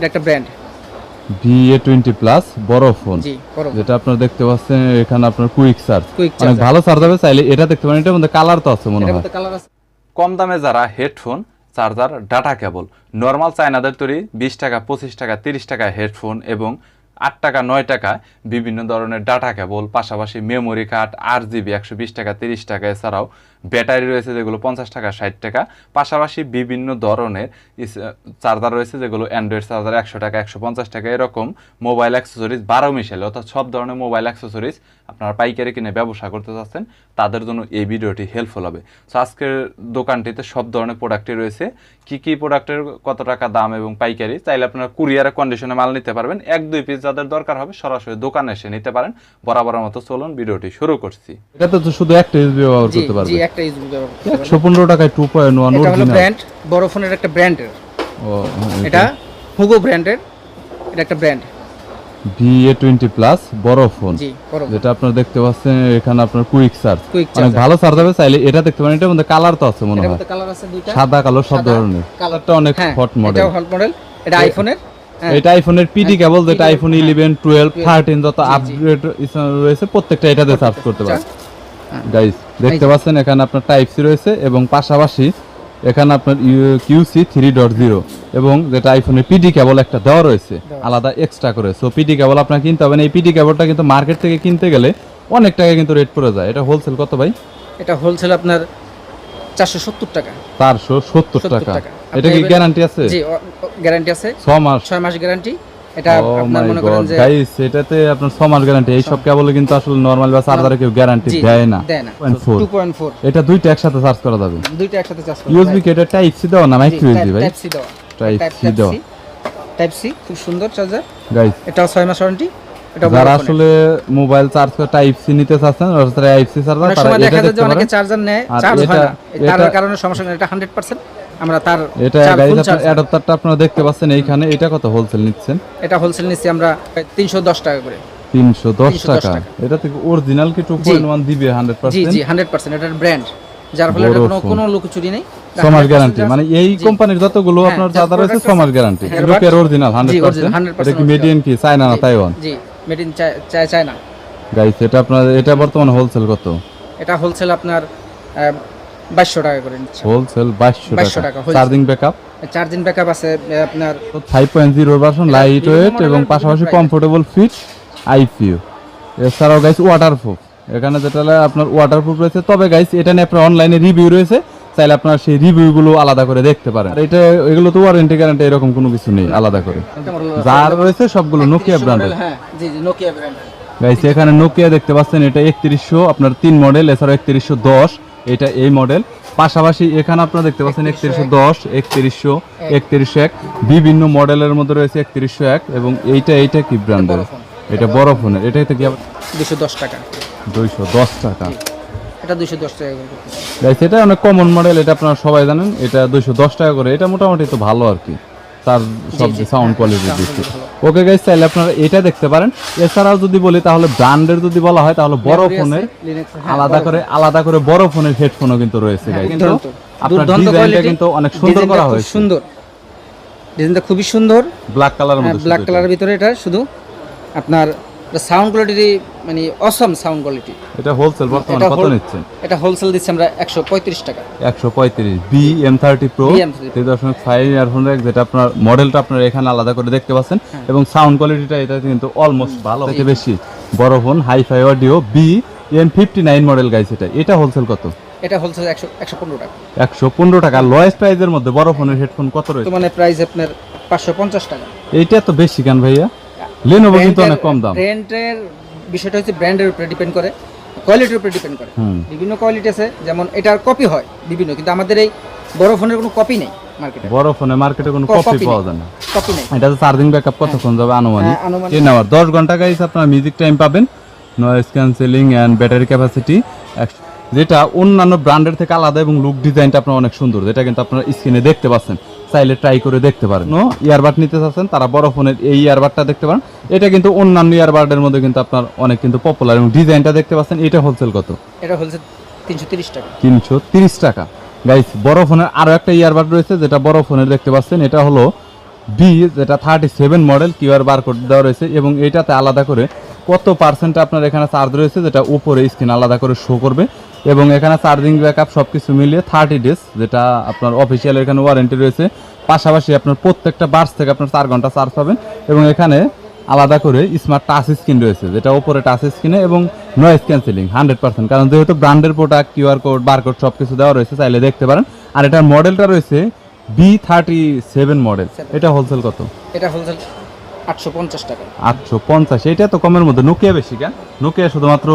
এটা একটা brand VA twenty plus বড় ফোন জি বড় যেটা আপনারা দেখতে পাচ্ছেন এখানে আপনার কুইক চার্জ অনেক ভালো চার্জ হবে চাইলে এটা দেখতে পারেন এটার মধ্যে কালার তো আছে মনে হয়। মধ্যে কালার আছে। কম দামে যারা headphone charger data cable normal চায়নাদের তৈরি বিশ টাকা পঁচিশ টাকা তিরিশ টাকা হেডফোন এবং আট টাকা নয় টাকা বিভিন্ন ধরনের ডাটা কেবল পাশাপাশি মেমোরি কার্ড আট জিবি একশো বিশ টাকা তিরিশ টাকা এছাড়াও ব্যাটারি রয়েছে যেগুলো পঞ্চাশ টাকা ষাট টাকা। পাশাপাশি বিভিন্ন ধরনের চার্জার রয়েছে যেগুলো অ্যান্ড্রয়েড চার্জার একশো টাকা একশো পঞ্চাশ টাকা এরকম মোবাইল অ্যাক্সেসরিজ বারো মিশালে। অর্থাৎ সব ধরনের মোবাইল অ্যাক্সেসরিজ আপনারা পাইকারি কিনে ব্যবসা করতে চাচ্ছেন তাদের জন্য এই ভিডিওটি হেল্পফুল হবে। সো আজকের দোকানটিতে সব ধরনের প্রোডাক্টই রয়েছে। কি কি প্রোডাক্টের কত টাকা দাম এবং পাইকারি চাইলে আপনারা কুরিয়ারের কন্ডিশনে মাল নিতে পারবেন। এক দুই পিস যাদের দরকার হবে সরাসরি দোকানে এসে নিতে পারেন। বরাবরের মতো চলুন ভিডিওটি শুরু করছি। এটাতে তো শুধু একটা ইউএসবি ব্যবহার করতে পারবেন জি একটা ইউজ করতে পারবেন। টাকায় টু পয়েন্ট ওয়ান এটা হলো ব্র্যান্ড বড় ফোনের একটা ব্র্যান্ডের ও এটা। হুগো ব্র্যান্ডের এটা একটা ব্র্যান্ড ভিএ টোয়েন্টি প্লাস বড় ফোন যেটা আপনারা দেখতে পাচ্ছেন এখানে আপনার কুইক চার্জ অনেক ভালো চার্জ হবে চাইলে এটা দেখতে পারেন এটার মধ্যে কালার তো আছে মনে হয়। মধ্যে কালার আছে দুইটা। সাদা কালো সব ধরনের। কালারটা অনেক হ্যাঁ হট মডেল হট মডেল এটা আইফোনের হ্যাঁ। এটা আইফোনের পিডি কেবল যেটা আইফোন হ্যাঁ। ইলেভেন টুয়েলভ 12, থার্টিন যত। আপগ্রেড রয়েছে প্রত্যেকটা এটাতে চার্জ করতে পারেন গাইস দেখতে পাচ্ছেন এখানে আপনার টাইপ সি রয়েছে এবং পাশাপাশি এখানে আপনার কিউসি থ্রি ডট জিরো এবং যেটা আইফোনের পিডি কেবল একটা দেওয়া রয়েছে আলাদা এক্সট্রা করে। সো পিডি কেবল আপনার কিনতে হবে না। এই পিডি কেবলটা কিন্তু মার্কেট থেকে কিনতে গেলে অনেক টাকা কিন্তু রেট পড়ে যায়। এটা হোলসেল কত ভাই? এটা হোলসেল আপনার চারশো সত্তর টাকা। চারশো সত্তর টাকা। টাকা। এটা কি গ্যারান্টি আছে? জি গ্যারান্টি আছে। ছ মাস। ছয় মাস গ্যারান্টি এটা Oh আপনার মনে করেন যে guys, এটাতে আপনার ছ মাস গ্যারান্টি এই সব কেবলে কিন্তু আসলে নরমাল বা চার্জারে কেউ গ্যারান্টি দেয় না। দেয় না। 0.4 টু পয়েন্ট ফোর এটা দুইটা একসাথে চার্জ করা যাবে। দুইটা একসাথে চার্জ করা ইউএসবি কি টাইপ সি দেওয়া না মাইক্রো ইউএসবি ভাই? টাইপ সি দেওয়া। Type C দেওয়া। টাইপ সি খুব সুন্দর চার্জার গাইস এটাও ছয় মাস ওয়ারেন্টি যারা আসলে মোবাইল চার্জ করে টাইপ সি নিতে চাচ্ছেন অর্থাৎ টাইপ সি চার্জার তারা এটা দেখা যায় অনেকে চার্জার নেয় চার্জ হয় না। কারণে সমস্যা এটা আমরা তার এটা অ্যাডাপ্টারটা আপনারা দেখতে পাচ্ছেন এইখানে এটা কত হোলসেল নিচ্ছেন? এটা হোলসেল নিচ্ছি আমরা তিনশো দশ টাকা করে। তিনশো দশ 310 টাকা। এটা থেকে অরিজিনাল কি টু পয়েন্ট ওয়ান দিবে হান্ড্রেড জি জি হান্ড্রেড পার্সেন্ট এটার ব্র্যান্ড যার ফলে এটা কোনো। কোনো লুকোচুরি নেই। 100% গ্যারান্টি মানে এই কোম্পানির যতগুলো হ্যাঁ, আপনার যার চার্জার আছে ছ product মাস আছে- গ্যারান্টি হ্যাঁ, অরিজিনাল জি, হান্ড্রেড original, পার্সেন্ট 100% এটা কি মেডিয়ান কি? চায়না না তাইওয়ান জি মেড ইন চায়না গাইস এটা আপনার এটা বর্তমানে হোলসেল কত? এটা হোলসেল আপনার বাইশশো টাকা করে নিচ্ছে। হোলসেল 2200 টাকা। চার্জিং ব্যাকআপ চার্জিং ব্যাকআপ আছে আপনার five point zero version light weight এবং পাশাপাশি কমফোর্টেবল ফিট আইপিও এছাড়াও গাইস ওয়াটারপ্রুফ এখানে যেটা আপনার ওয়াটারপ্রুফ রয়েছে। তবে গাইস এটা নিয়ে আপনার অনলাইনে রিভিউ রয়েছে। চাইলে আপনার সেই রিভিউগুলো আলাদা করে দেখতে পারেন। আর এটা এগুলো তো ওয়ারেন্টি গ্যারান্টি এরকম কোনো কিছু নেই আলাদা করে। যার রয়েছে সবগুলো নোকিয়া ব্র্যান্ডের হ্যাঁ জি জি নোকিয়া ব্র্যান্ড গাইস এখানে নোকিয়া দেখতে পাচ্ছেন এটা একত্রিশশো আপনার তিন মডেল এছাড়াও একত্রিশশো দশ। এটা এই মডেল পাশাপাশি এখানে আপনারা দেখতে পাচ্ছেন একত্রিশশো দশ একত্রিশশো একত্রিশশো এক। বিভিন্ন মডেলের মধ্যে রয়েছে একত্রিশশো এক এবং এইটা এইটা কি ব্র্যান্ডের এটা বড় ফোনের। এটা থেকে দুশো দশ টাকা। দুইশো দশ টাকা। এটা দুশো দশ টাকা করে এটা অনেক কমন মডেল এটা আপনারা সবাই জানেন। এটা দুইশো দশ টাকা করে। এটা মোটামুটি তো ভালো আর কি। তার সব সাউন্ড কোয়ালিটির দিক থেকে ওকে গাইস তাহলে আপনারা এটা দেখতে পারেন। এছাড়াও যদি বলি তাহলে ব্র্যান্ডের যদি বলা হয় তাহলে বড় Memory ফোনের হ্যাঁ, আলাদা করে আলাদা করে বড় ফোনের হেডফোনও কিন্তু রয়েছে গাইস কিন্তু আপনার ডিজাইনটা কিন্তু অনেক সুন্দর করা হয়েছে। সুন্দর। ডিজাইনটা খুবই সুন্দর। ব্ল্যাক কালারের মধ্যে ব্ল্যাক কালারের ভিতরে এটা শুধু আপনার সাউন্ড কোয়ালিটি মানে অসম সাউন্ড কোয়ালিটি এটা। এটা হোলসেল বর্তমানে কত নিচ্ছেন এটা হোলসেল দিচ্ছি আমরা একশো পঁয়ত্রিশ টাকা। একশো পঁয়ত্রিশ। B M thirty pro BM30 three দশমিক ফাইভ ইয়ারফোন যেটা আপনার মডেলটা আপনার এখানে আলাদা করে দেখতে পাচ্ছেন। হ্যাঁ। এবং সাউন্ড কোয়ালিটিটা এটা কিন্তু অলমোস্ট ভালো। থেকে বেশি বড় phone hi fi audio B M fifty nine model guys এটা। এটা হোলসেল কত? এটা হোলসেল একশো একশো পনেরো টাকা। একশো পনেরো টাকা। লয়েস্ট প্রাইসের মধ্যে বড় ফোনের হেডফোন কত রয়েছে? মানে প্রাইস আপনার পাঁচশো পঞ্চাশ টাকা। এইটা তো বেশি কেন ভাইয়া? লেনোভো কিন্তু অনেক কম দাম। ব্র্যান্ডের বিষয়টা হচ্ছে ব্র্যান্ডের উপরে ডিপেন্ড করে কোয়ালিটির উপরে ডিপেন্ড করে। বিভিন্ন কোয়ালিটি আছে যেমন এটার কপি হয় বিভিন্ন কিন্তু আমাদের এই বড় ফোনের কোনো কপি নেই মার্কেটে বড় ফোনে মার্কেটে কোনো কপি পাওয়া যায় না। কপি নেই। এটা চার্জিং ব্যাকআপ কতক্ষণ যাবে আনুমানিক? হ্যাঁ। তিন আওয়ার দশ ঘণ্টা গাইস আপনার মিউজিক টাইম পাবেন। Noise cancelling and battery capacity যেটা অন্যান্য ব্র্যান্ডের থেকে আলাদা এবং লুক ডিজাইনটা আপনার অনেক সুন্দর। যেটা কিন্তু আপনার স্ক্রিনে দেখতে পাচ্ছেন। চাইলে ট্রাই করে দেখতে পারেন। ইয়ারবাড নিতে চাচ্ছেন তারা বড় ফোনের এই ইয়ারবাডটা দেখতে পারেন। এটা কিন্তু অন্যান্য ইয়ারবাডের মধ্যে কিন্তু আপনার অনেক কিন্তু পপুলার এবং ডিজাইনটা দেখতে পাচ্ছেন এটা হোলসেল কত? এটা হোলসেল তিনশো তিরিশ টাকা। তিনশো তিরিশ টাকা। গাইস বড় ফোনের আরও একটা ইয়ারবাড রয়েছে যেটা বড় ফোনের দেখতে পাচ্ছেন এটা হলো বি যেটা thirty seven model QR barcode দেওয়া রয়েছে এবং এটাতে আলাদা করে কত পার্সেন্ট আপনার এখানে চার্জ রয়েছে যেটা উপরে স্ক্রিন আলাদা করে শো করবে। এবং এখানে চার্জিং ব্যাকআপ সব কিছু মিলিয়ে থার্টি ডেজ যেটা আপনার অফিসিয়াল এখানে ওয়ারেন্টি রয়েছে। পাশাপাশি আপনার প্রত্যেকটা বার্স থেকে আপনার চার ঘণ্টা চার্জ পাবেন এবং এখানে আলাদা করে স্মার্ট টাচ স্ক্রিন রয়েছে যেটা ওপরে টাচ স্ক্রিনে এবং নয়েজ ক্যান্সেলিং হান্ড্রেড পার্সেন্ট কারণ যেহেতু ব্র্যান্ডের প্রোডাক্ট কিউআর কোড বারকোড সব কিছু দেওয়া রয়েছে চাইলে দেখতে পারেন। আর এটার মডেলটা রয়েছে বি থার্টি সেভেন মডেল এটা হোলসেল কত? এটা হোলসেল আটশো পঞ্চাশ টাকা। আটশো পঞ্চাশ এটা তো কমের মধ্যে। নোকিয়া বেশি কেন? নোকিয়া শুধুমাত্র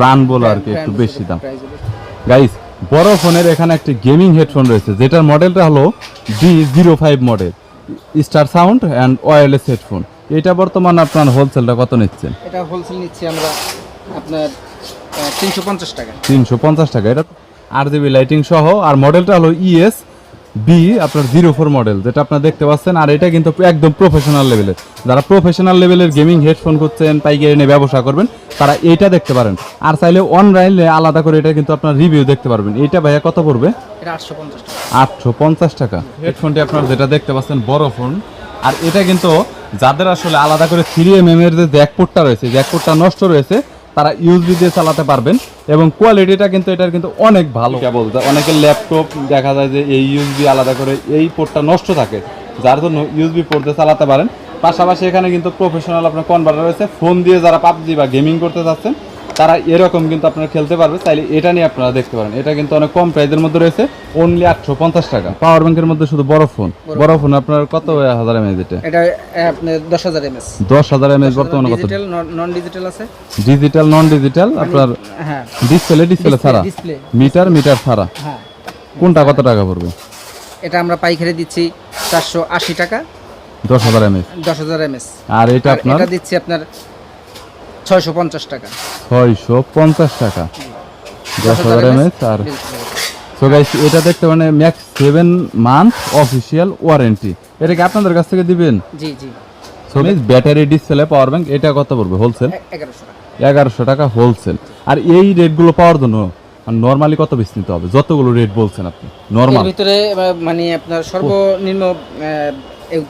ব্র্যান্ড বলে আর কি একটু বেশি দাম। গাইস বড় ফোনের এখানে একটি গেমিং হেডফোন রয়েছে যেটার মডেলটা হলো B zero five model star sound and wireless headphone এটা বর্তমানে আপনার হোলসেলটা কত নিচ্ছেন? এটা হোলসেল নিচ্ছি আমরা আপনার তিনশো পঞ্চাশ টাকা। তিনশো পঞ্চাশ টাকা। এটা আর জিবি লাইটিং সহ আর মডেলটা হলো E ইএস বি আপনার জিরো ফোর মডেল যেটা আপনার দেখতে পাচ্ছেন আর এটা কিন্তু একদম প্রফেশনাল লেভেলের যারা প্রফেশনাল লেভেলের গেমিং হেডফোন করছেন পাইকারি নিয়ে ব্যবসা করবেন তারা এইটা দেখতে পারেন। আর চাইলে অনলাইনে আলাদা করে এটা কিন্তু আপনার রিভিউ দেখতে পারবেন। এইটা ভাইয়া কত পড়বে? আটশো পঞ্চাশ টাকা। হেডফোনটি আপনার যেটা দেখতে পাচ্ছেন বড় ফোন আর এটা কিন্তু যাদের আসলে আলাদা করে থ্রি এম এর যে জ্যাকপোর্টটা রয়েছে জ্যাকপোর্টটা নষ্ট রয়েছে তারা ইউজবি দিয়ে চালাতে পারবেন এবং কোয়ালিটিটা কিন্তু এটার কিন্তু অনেক ভালো। কেবল অনেকের ল্যাপটপ দেখা যায় যে এই ইউজবি আলাদা করে এই পোর্টটা নষ্ট থাকে, যার জন্য ইউজবি পোর্টে চালাতে পারেন। পাশাপাশি এখানে কিন্তু প্রফেশনাল আপনার কনভার্টার রয়েছে ফোন দিয়ে যারা পাবজি বা গেমিং করতে চাচ্ছেন তারা এরকম কিন্তু আপনারা খেলতে পারবে চাইলে এটা নিয়ে আপনারা দেখতে পারেন। এটা কিন্তু অনেক কম প্রাইসের মধ্যে রয়েছে অনলি আটশো পঞ্চাশ টাকা। পাওয়ার ব্যাংকের মধ্যে শুধু বড় ফোন বড় ফোন আপনার কত হাজার এমএজ এটা এটা আপনার দশ হাজার এমএস দশ হাজার বর্তমানে কত? ডিজিটাল নন ডিজিটাল আছে। ডিজিটাল নন ডিজিটাল আপনার হ্যাঁ। ডিসপ্লে ডিসপ্লে ছাড়া? ডিসপ্লে মিটার মিটার ছাড়া? হ্যাঁ। কোনটা কত টাকা পড়বে? এটা আমরা পাইকারি দিচ্ছি চারশো আশি টাকা। দশ হাজার এমএজ দশ হাজার এমএস আর এটা আপনার? এটা দিচ্ছি আপনার ছয়শো পঞ্চাশ টাকা। ছয়শো পঞ্চাশ টাকা। দশ হাজার এমএজ আর সো গাইস এটা দেখতে মানে max seven month official warranty এটা কি আপনাদের কাছ থেকে দিবেন? জি জি। So battery display power bank এটা কত পড়বে? হোলসেল এগারোশো টাকা। হোলসেল আর এই রেটগুলো পাওয়ার জন্য নর্মালি কত বেশি নিতে হবে? যতগুলো রেট বলছেন আপনি নর্মাল ভিতরে মানে আপনার সর্বনিম্ন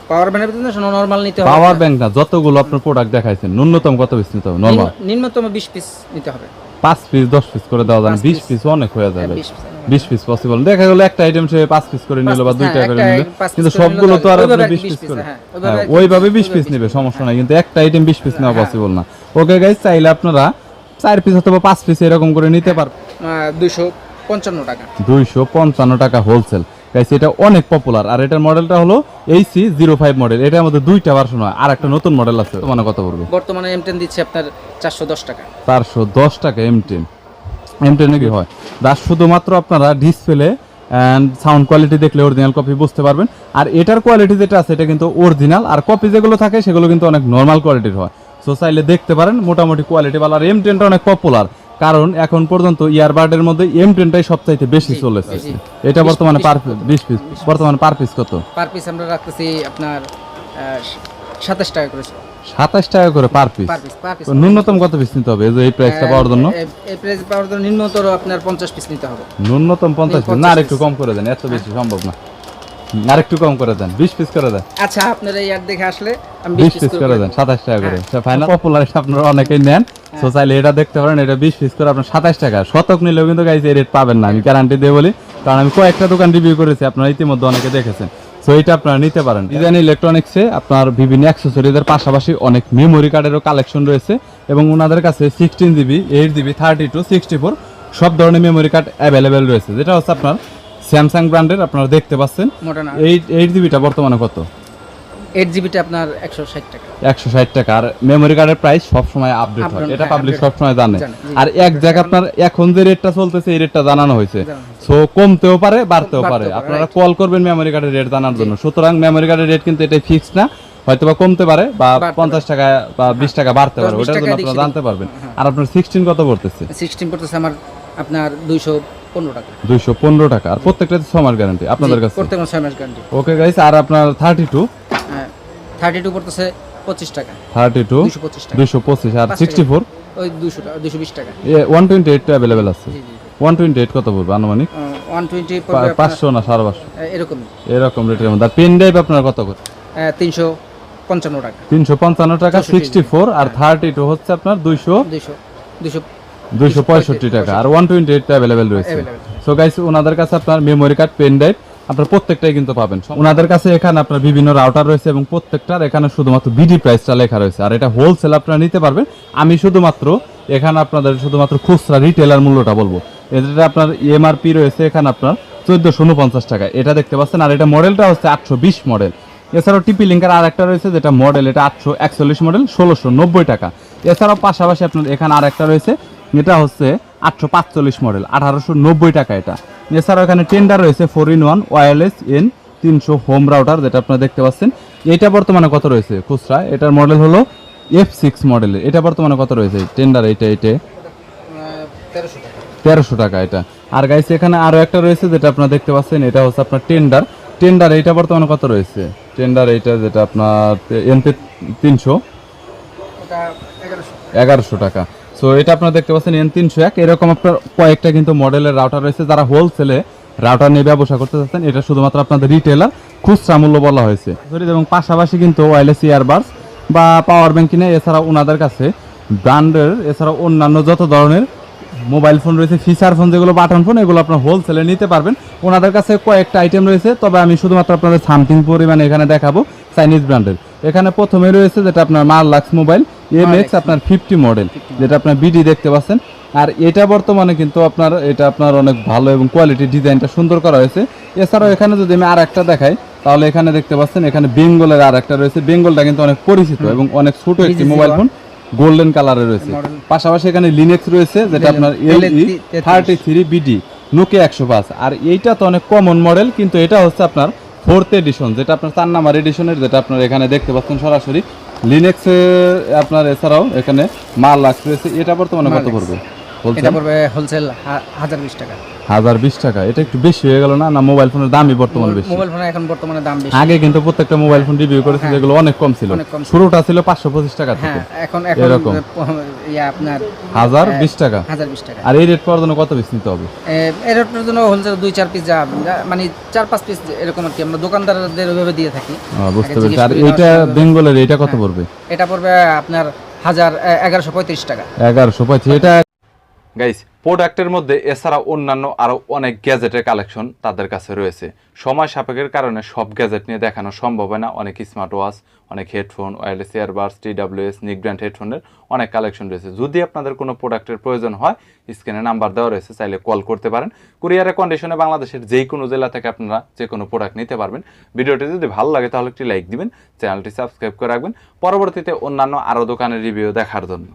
পাওয়ার নর্মাল নিতে হবে। পাওয়ার ব্যাংক না যতগুলো আপনার প্রোডাক্ট দেখাইছেন ন্যূনতম কত পিস নিতে হবে? নর্মাল নিম্ন- নিম্নতম বিশ পিস নিতে হবে। পাঁচ পিস দশ পিস করে দেওয়া যায় পাঁচ বিশ piece। পিস অনেক হয়ে যাবে। হ্যাঁ, 20 পিস পসিবল দেখা গেলো একটা আইটেম সে পাঁচ পিস করে নিল বা দুইটা হ্যাঁ, করে নিল। কিন্তু সবগুলো তো আর আপনি বিশ 20 পিস করে। হ্যাঁ, হ্যাঁ, ওইভাবে আর কি ওইভাবে 20 পিস নেবে সমস্যা নাই। কিন্তু একটা আইটেম বিশ পিস নেওয়া পসিবল না। ওকে গাইজ চাইলে আপনারা চার পিস অথবা পাঁচ পিস এরকম করে নিতে পারবেন দুইশো পঞ্চান্ন টাকা। দুইশো পঞ্চান্ন টাকা হোলসেল গাইস এটা অনেক পপুলার আর এটার মডেলটা হলো এইসি জিরো ফাইভ মডেল এটার মধ্যে দুইটা ভার্সন হয় আর একটা নতুন মডেল আছে। মানে কত পড়বে? বর্তমানে এম টেন দিচ্ছে আপনার চারশো দশ টাকা। চারশো দশ টাকা এম টেন এম টেনে কি হয়? যার শুধুমাত্র আপনারা ডিসপ্লে অ্যান্ড সাউন্ড কোয়ালিটি দেখলে অরিজিনাল কপি বুঝতে পারবেন। আর এটার কোয়ালিটি যেটা আছে এটা কিন্তু অরিজিনাল আর কপি যেগুলো থাকে সেগুলো কিন্তু অনেক নর্মাল কোয়ালিটির হয়। সো চাইলে দেখতে পারেন মোটামুটি কোয়ালিটি ভালো আর এম টেনটা অনেক পপুলার কারণ এখন পর্যন্ত ইয়ারবার্ডের মধ্যে এম টেনটাই সবচাইতে বেশি চলেছে। এটা বর্তমানে পার বিশ পিস। বর্তমানে পার পিস কত? পার পিস আমরা রাখতেছি আপনার সাতাশ টাকা করে। সাতাশ টাকা করে পার পিস? ন্যূনতম কত পিস নিতে হবে? এই যে এই প্রাইসটা পাওয়ার জন্য? এই প্রাইস পাওয়ার জন্য নিম্নতর আপনার পঞ্চাশ পিস নিতে হবে। ন্যূনতম পঞ্চাশ পিস। না আর একটু কম করে দেন এত বেশি সম্ভব না। আর একটু কম করে দেন বিশ পিস করে দেন। আচ্ছা আপনারা এই অ্যাড দেখে আসলে আমি বিশ বিশ পিস করে দেন। সাতাশ টাকা করে। ফাইনাল পপুলার আপনারা অনেকেই নেন। হ্যাঁ। তো চাইলে এটা দেখতে পারেন এটা বিশ পিস করে আপনার সাতাশ টাকা। শতক নিলেও কিন্তু গাইজ এই রেট পাবেন না আমি গ্যারান্টি দিয়ে বলি। কারণ আমি কয়েকটা দোকান রিভিউ করেছি আপনারা ইতিমধ্যে অনেকে দেখেছেন। সো এটা আপনারা নিতে পারেন। ডিজাইন ইলেকট্রনিক্সে আপনার বিভিন্ন অ্যাক্সেসরিজের পাশাপাশি অনেক মেমোরি কার্ডেরও কালেকশন রয়েছে। এবং ওনাদের কাছে sixteen GB eight GB thirty two sixty four সব ধরনের মেমোরি কার্ড অ্যাভেলেবেল রয়েছে। যেটা হচ্ছে আপনার স্যামসাং ব্র্যান্ডের আপনারা দেখতে পাচ্ছেন। এইট এইট জিবিটা বর্তমানে কত? এইট জিবিটা আপনার একশো ষাট টাকা। একশো ষাট টাকা। আর মেমোরি কার্ডের প্রাইস সবসময় আপডেট হয়। এটা হ্যাঁ, পাবলিক update সবসময় জানে। আর এক জায়গায় আপনার এখন যে রেটটা চলতেছে এই রেটটা জানানো হয়েছে। সো কমতেও পারে বাড়তেও পারে। আপনারা কল করবেন মেমোরি কার্ডের রেট জানার জন্য। সুতরাং মেমোরি কার্ডের রেট কিন্তু এটাই ফিক্স না। হয়তো বা কমতে পারে বা পঞ্চাশ টাকা বা বিশ টাকা বাড়তে পারে। ওটার জন্য আপনারা জানতে পারবেন। আর আপনার সিক্সটিন কত পড়তেছে? সিক্সটিন পড়তেছে আমার আপনার দুইশো পনেরো টাকা। দুইশো পনেরো টাকা। আর প্রত্যেকটা ছ মাস গ্যারান্টি আপনাদের কাছে? প্রত্যেক ছয় মাস গ্যারান্টি ওকে গাইস আর আপনার থার্টি টু থার্টি টু পড়তেছে পঁচিশ টাকা। থার্টি টু দুশো পঁচিশ। আর। সিক্সটি ফোর ওই দুশো টাকা দুশো বিশ টাকা। ওয়ান টোয়েন্টি এইট অ্যাভেলেবেল আছে। ওয়ান টোয়েন্টি এইট কত পড়বে আনুমানিক? ওয়ান টোয়েন্টি পাঁচশো না সাড়ে পাঁচশো? এরকমই। এরকম রেটের মধ্যে। আর পেন ড্রাইভ আপনার কত করে? তিনশো পঞ্চান্ন টাকা। তিনশো পঞ্চান্ন টাকা 64 সিক্সটি ফোর আর থার্টি টু হচ্ছে আপনার দুইশো দুইশো দুইশো দুইশো পঁয়ষট্টি টাকা আর ওয়ান টোয়েন্টি এইট অ্যাভেলেবেল রয়েছে। সো গাইস ওনাদের কাছে আপনার মেমোরি কার্ড পেন ড্রাইভ আপনার প্রত্যেকটাই কিন্তু পাবেন। ওনাদের কাছে এখানে আপনার বিভিন্ন রাউটার রয়েছে এবং প্রত্যেকটার এখানে শুধুমাত্র বিডি প্রাইসটা লেখা রয়েছে। আর এটা হোলসেল আপনারা নিতে পারবেন। আমি শুধুমাত্র এখানে আপনাদের শুধুমাত্র খুচরা রিটেলার মূল্যটা বলব। এটা আপনার এমআরপি রয়েছে এখানে আপনার চোদ্দশো উনপঞ্চাশ টাকা। এটা দেখতে পাচ্ছেন। আর এটা মডেলটা হচ্ছে আটশো বিশ মডেল এছাড়াও টিপি লিঙ্কের আর একটা রয়েছে যেটা মডেল এটা আটশো একচল্লিশ মডেল ষোলোশো নব্বই টাকা। এছাড়াও পাশাপাশি আপনার এখানে আর একটা রয়েছে এটা হচ্ছে আটশো পাঁচচল্লিশ মডেল আঠারোশো নব্বই টাকা এটা। এছাড়াও এখানে টেন্ডার রয়েছে four in one wireless N তিনশো হোম রাউটার যেটা আপনারা দেখতে পাচ্ছেন। এটা বর্তমানে কত রয়েছে খুচরা? এটার মডেল হলো এফ সিক্স মডেলের এটা বর্তমানে কত রয়েছে? টেন্ডার এটা এটা তেরোশো টাকা এটা। আর গাইস এখানে আরও একটা রয়েছে যেটা আপনারা দেখতে পাচ্ছেন এটা হচ্ছে আপনার টেন্ডার টেন্ডার এইটা বর্তমানে কত রয়েছে? টেন্ডার এইটা যেটা আপনার এনপি তিনশো। এগারোশো টাকা। সো এটা আপনারা দেখতে পাচ্ছেন এন তিনশো এক। এরকম আপনার কয়েকটা কিন্তু মডেলের রাউটার রয়েছে। যারা হোলসেলে রাউটার নিয়ে ব্যবসা করতে চাচ্ছেন, এটা শুধুমাত্র আপনাদের রিটেলার খুচরা মূল্য বলা হয়েছে। এবং পাশাপাশি কিন্তু ওয়ারলেস ইয়ারবাডস বা পাওয়ার ব্যাংক কিনে এছাড়া ওনাদের কাছে ব্র্যান্ডের এছাড়া অন্যান্য যত ধরনের মোবাইল ফোন রয়েছে ফিচার ফোন যেগুলো বাটন ফোন এগুলো আপনার হোলসেলে নিতে পারবেন। ওনাদের কাছে কয়েকটা আইটেম রয়েছে। তবে আমি শুধুমাত্র আপনাদের সামথিং পরিমাণে এখানে দেখাবো। চাইনিজ ব্র্যান্ডের এখানে প্রথমে রয়েছে যেটা আপনার মারলাক্স মোবাইল এমএক্স আপনার ফিফটি মডেল যেটা আপনার বিডি দেখতে পাচ্ছেন। আর এটা বর্তমানে কিন্তু আপনার এটা আপনার অনেক ভালো এবং কোয়ালিটি ডিজাইনটা সুন্দর করা হয়েছে। এছাড়াও এখানে যদি আমি আর একটা দেখাই তাহলে এখানে দেখতে পাচ্ছেন এখানে বেঙ্গলের আর একটা রয়েছে। বেঙ্গলটা কিন্তু অনেক পরিচিত এবং অনেক ছোট একটি মোবাইল ফোন গোল্ডেন কালারে রয়েছে। পাশাপাশি এখানে লিনেক্স রয়েছে যেটা আপনার এলই থার্টি থ্রি বিডি নোকে একশো পাঁচ। আর এইটা তো অনেক কমন মডেল কিন্তু এটা হচ্ছে আপনার ফোর্থ এডিশন যেটা আপনার চার নাম্বার এডিশনের যেটা আপনার এখানে দেখতে পাচ্ছেন সরাসরি। লিনেক্স আপনার এছাড়াও এখানে মাল রয়েছে এটা বর্তমানে কত। পড়বে? এটা পড়বে হোলসেল টাকা। এটা একটু বেশি হয়ে গেল না? না মোবাইল ফোনের দামই বর্তমানে বেশি? মোবাইল ফোনের এখন বর্তমানে দাম বেশি। আগে কিন্তু প্রত্যেকটা মোবাইল ফোন রিভিউ করেছে হ্যাঁ। যেগুলো অনেক কম ছিল। শুরুটা ছিল পাঁচশো পঁচিশ টাকা থেকে। হ্যাঁ এখন এখন এরকম। ইয়া আপনার হাজার হ্যাঁ। বিশ টাকা? হাজার বিশ টাকা। আর এই রেট পাওয়ার জন্য কত পিস নিতে হবে? এরটার জন্য হোলসেল দুই চার পিস যা মানে চার পাঁচ পিস এরকম আর কি আমরা দোকানদারদের ওইভাবে দিয়ে থাকি। বুঝতে পেরেছি। আর এইটা বেঙ্গলের এটা কত হ্যাঁ। পড়বে? এটা পড়বে আপনার হাজার এগারোশো পঁয়ত্রিশ টাকা। এগারোশো পঁয়ত্রিশ। এটা গাইস প্রোডাক্টের মধ্যে এছাড়া অন্যান্য আরও অনেক গ্যাজেটের কালেকশন তাদের কাছে রয়েছে। সময় সাপেক্ষের কারণে সব গ্যাজেট নিয়ে দেখানো সম্ভব হয় না। অনেক স্মার্ট ওয়াচ অনেক হেডফোন ওয়্যারলেস ইয়ারবাডস টিডাব্লিউএস নিক ব্র্যান্ড হেডফোনের অনেক কালেকশন রয়েছে। যদি আপনাদের কোনো প্রোডাক্টের প্রয়োজন হয় স্ক্রিনে নাম্বার দেওয়া রয়েছে, চাইলে কল করতে পারেন। কুরিয়ারের কন্ডিশনে বাংলাদেশের যেই কোনো জেলা থেকে আপনারা যে কোনো প্রোডাক্ট নিতে পারবেন। ভিডিওটি যদি ভালো লাগে, তাহলে একটি লাইক দিবেন, চ্যানেলটি সাবস্ক্রাইব করে রাখবেন। পরবর্তীতে অন্যান্য আরও দোকানের রিভিউ দেখার জন্য।